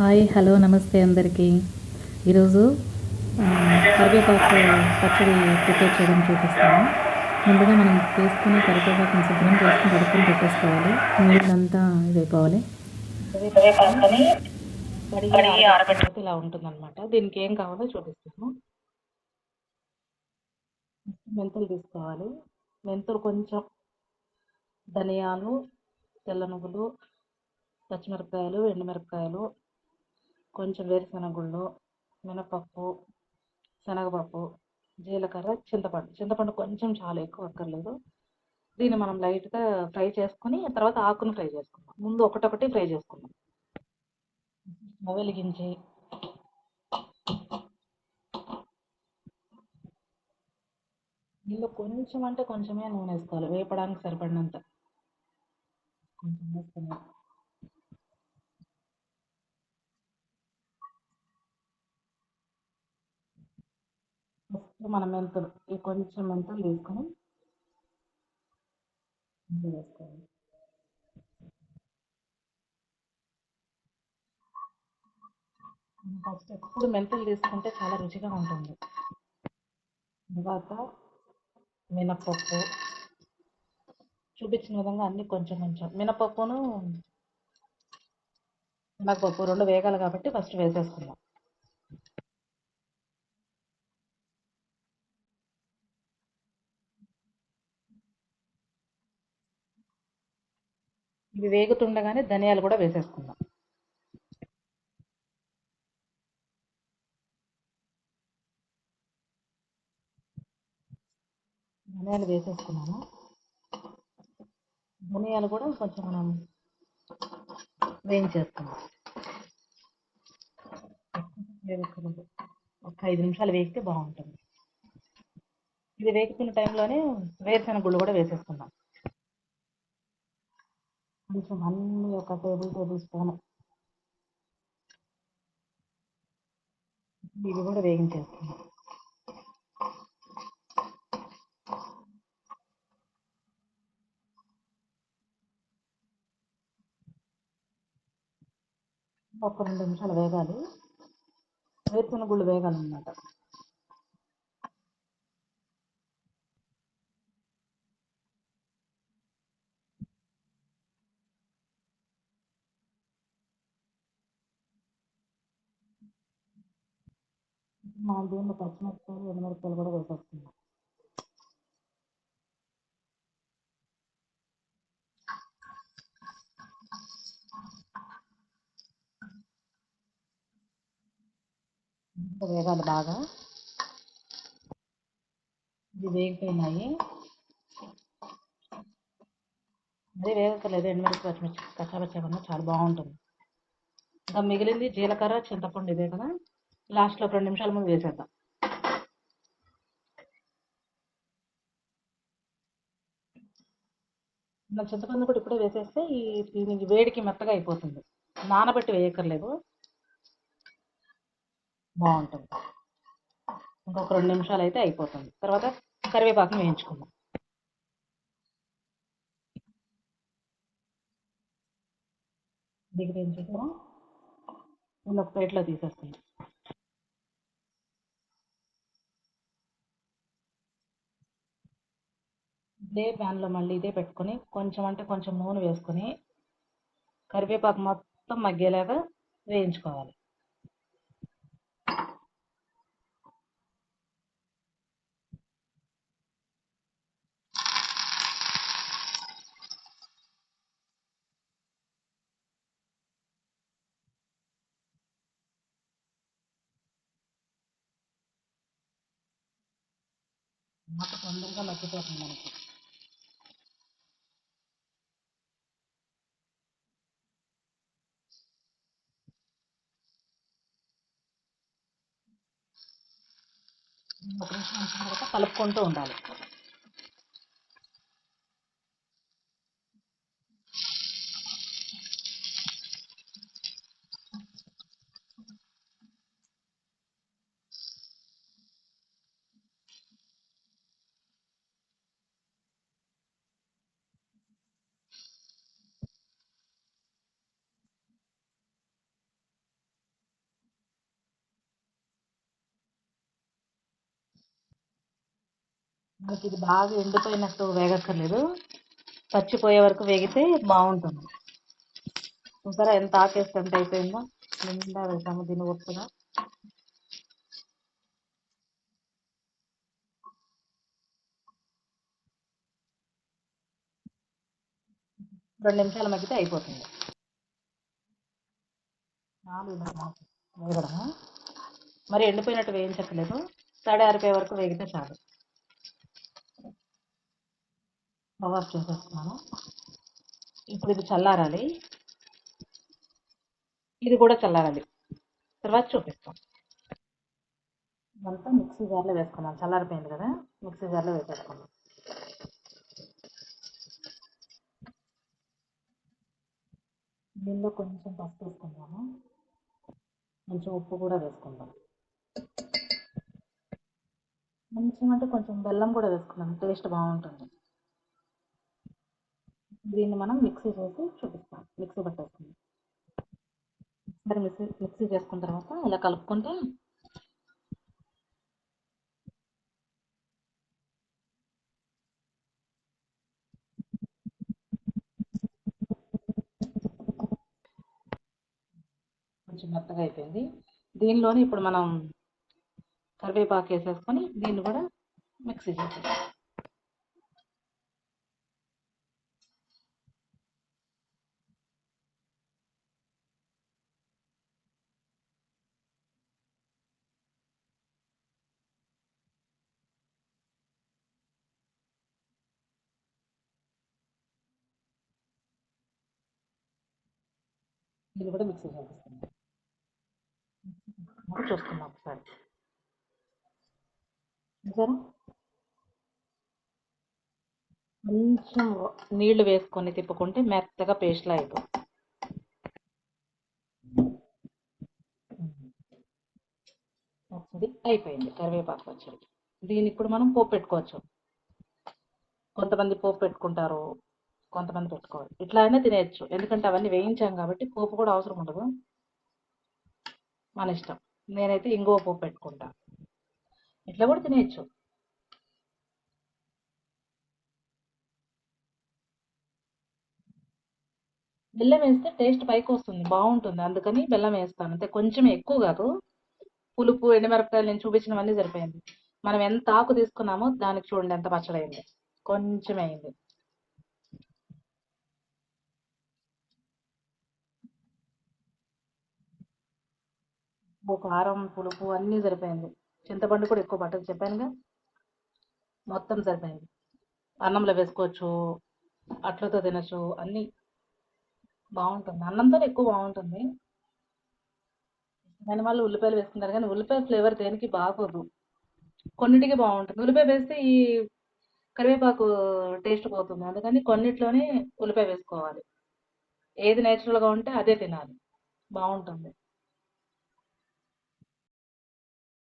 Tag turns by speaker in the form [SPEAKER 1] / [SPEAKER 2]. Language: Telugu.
[SPEAKER 1] హాయ్ హలో నమస్తే అందరికీ. ఈరోజు కరివేపాకు పచ్చడి ప్రిపేర్ చేయడం చూపిస్తాను. ముందుగా మనం తీసుకుని కరివేపాకుని శుభ్రం చేసుకుని కడుక్కొని పెట్టేసుకోవాలి. నీళ్ళంతా ఇదైపోవాలి. ఇలా ఉంటుందన్నమాట. దీనికి ఏం కావాలో చూపిస్తాను. మెంతులు తీసుకోవాలి. మెంతులు కొంచెం ధనియాలు తెల్ల నువ్వులు పచ్చిమిరపకాయలు ఎండుమిరపకాయలు కొంచెం వేరుశనగుళ్ళు మినపప్పు శనగపప్పు జీలకర్ర చింతపండు. చింతపండు కొంచెం చాలా ఎక్కువ అక్కర్లేదు. దీన్ని మనం లైట్గా ఫ్రై చేసుకొని తర్వాత ఆకును ఫ్రై చేసుకుందాం. ముందు ఒకటొకటి ఫ్రై చేసుకుందాం. వెలిగించి ఇందులో కొంచెం అంటే కొంచెమే నూనె వేసుకోవాలి. వేపడానికి సరిపడినంత. కొంచెం వేసుకున్నాం ఫస్ట్ మన మెంతులు ఈ కొంచెం మెంతులు తీసుకొని వేసుకోవాలి. ఫస్ట్ ఎప్పుడు మెంతులు తీసుకుంటే చాలా రుచిగా ఉంటుంది. తర్వాత మినపప్పు. చూపించిన విధంగా అన్ని కొంచెం కొంచెం మినపప్పును మినపప్పు రెండు వేగాలి కాబట్టి ఫస్ట్ వేసేసుకుందాం. ఇవి వేగుతుండగానే ధనియాలు కూడా వేసేసుకుందాం. ధనియాలు వేసేసుకున్నాను. ధనియాలు కూడా కొంచెం మనం వేయించేస్తున్నాం ఒక ఐదు నిమిషాలు వేగితే బాగుంటుంది. ఇది వేగుతున్న టైంలోనే వేరుశనగ గుళ్ళు కూడా వేసేసుకుందాం. కొంచెం అన్ని ఒక టేబుల్ టేబుల్ స్పూన్. ఇది కూడా వేగించేస్తుంది ఒక రెండు నిమిషాలు వేగాలి. వేరుశనగ గుళ్ళు వేగాలన్నమాట. మా దీనిలో పచ్చిమిరపకాయలు ఎండుమిరపకాయలు కూడా వేసేస్తున్నాం వేగాలి బాగా. ఇది వేగిపోయినాయి. అది వేగకలేదు ఎండుమిరపకాయ పచ్చిమిర్చి కచ్చాపచ్చా కన్నా చాలా బాగుంటుంది. ఇంకా మిగిలింది జీలకర్ర చింతపండు ఇదే కదా? లాస్ట్లో ఒక రెండు నిమిషాల ముందు వేసేద్దాం. ఇలా చింతపండు కూడా ఇప్పుడే వేసేస్తే ఈ దీనికి వేడికి మెత్తగా అయిపోతుంది. నానబెట్టి వేయక్కర్లేదు. బాగుంటుంది. ఇంకొక రెండు నిమిషాలు అయితే అయిపోతుంది. తర్వాత కరివేపాకుని వేయించుకుందాం. దిగి వేయించుకుందాం నేను ఒక ప్లేట్లో తీసేస్తాను. ఇదే ప్యాన్లో మళ్ళీ ఇదే పెట్టుకొని కొంచెం అంటే కొంచెం నూనె వేసుకొని కరివేపాకు మొత్తం మగ్గేలాగా వేయించుకోవాలి. నాకు తొందరగా మగ్గిపోతుంది మనకి. ఒక నిమిషం తర్వాత కలుపుకుంటూ ఉండాలి. మనకి ఇది బాగా ఎండిపోయినట్టు వేగక్కర్లేదు. పచ్చిపోయే వరకు వేగితే బాగుంటుంది. చూసారా ఎంత ఆకేస్తే ఎంత అయిపోయిందో. నిండా వేసాము దీన్ని ఒప్పుగా రెండు నిమిషాల మగ్గితే అయిపోతుంది. నాలుగు వేగడము. మరి ఎండిపోయినట్టు వేయించట్లేదు తడి ఆరిపోయే వరకు వేగితే చాలు. కవర్ చేసేస్తున్నాను. ఇప్పుడు ఇది చల్లారాలి. ఇది కూడా చల్లారాలి. తర్వాత చూపిస్తాం. ఇదంతా మిక్సీ జార్లో వేసుకున్నాం చల్లారిపోయింది కదా మిక్సీ జార్లో వేసేసుకున్నాం దీనిలో కొంచెం పసుపు వేసుకుందాము. కొంచెం ఉప్పు కూడా వేసుకుందాం. కొంచెం అంటే కొంచెం బెల్లం కూడా వేసుకుందాం టేస్ట్ బాగుంటుంది. దీన్ని మనం మిక్సీ చేసి చూపిస్తాం. మిక్సీ పట్టేసుకుందాం ఒకసారి మిక్సీ మిక్సీ చేసుకున్న తర్వాత ఇలా కలుపుకుంటే కొంచెం మెత్తగా అయిపోయింది. దీనిలోనే ఇప్పుడు మనం కరివేపాకు వేసేసుకొని దీన్ని కూడా మిక్సీ చేసేస్తాం ఇది కూడా మిక్సీ చేసేస్తున్నాం చూస్తున్నాం ఒకసారి. చూసారా? కొంచెం నీళ్ళు వేసుకొని తిప్పుకుంటే మెత్తగా పేస్ట్లా అయిపోతుంది పచ్చడి అయిపోయింది. కరివేపాకు పచ్చడి. దీనికి ఇప్పుడు మనం పోపు పెట్టుకోవచ్చు. కొంతమంది పోపు పెట్టుకుంటారు. కొంతమంది పెట్టుకోవాలి. ఇట్లా అయినా తినేయచ్చు. ఎందుకంటే అవన్నీ వేయించాం కాబట్టి పోపు కూడా అవసరం ఉండదు. మన ఇష్టం. నేనైతే ఇంగువ పోపు పెట్టుకుంటా. ఇట్లా కూడా తినేయచ్చు. బెల్లం వేస్తే టేస్ట్ పైకి వస్తుంది. బాగుంటుంది. అందుకని బెల్లం వేస్తాను. అంతే. కొంచెం ఎక్కువ కాదు. పులుపు ఎండుమిరపకాయలు నేను చూపించినవన్నీ సరిపోయింది. మనం ఎంత ఆకు తీసుకున్నామో దానికి చూడండి ఎంత పచ్చడి అయింది. కొంచెం అయింది. ఉప్పు కారం పులుపు అన్నీ సరిపోయింది. చింతపండు కూడా ఎక్కువ పట్టదు చెప్పానుగా. మొత్తం సరిపోయింది. అన్నంలో వేసుకోవచ్చు అట్లతో తినచ్చు అన్నీ బాగుంటుంది. అన్నంతో ఎక్కువ బాగుంటుంది. దాని వల్ల ఉల్లిపాయలు వేసుకుంటారు కానీ ఉల్లిపాయ ఫ్లేవర్ దేనికి బాగోదు. కొన్నిటికి బాగుంటుంది. ఉల్లిపాయ వేస్తే ఈ కరివేపాకు టేస్ట్ పోతుంది. అందుకని కొన్నిట్లోనే ఉల్లిపాయ వేసుకోవాలి. ఏది నేచురల్గా ఉంటే అదే తినాలి. బాగుంటుంది.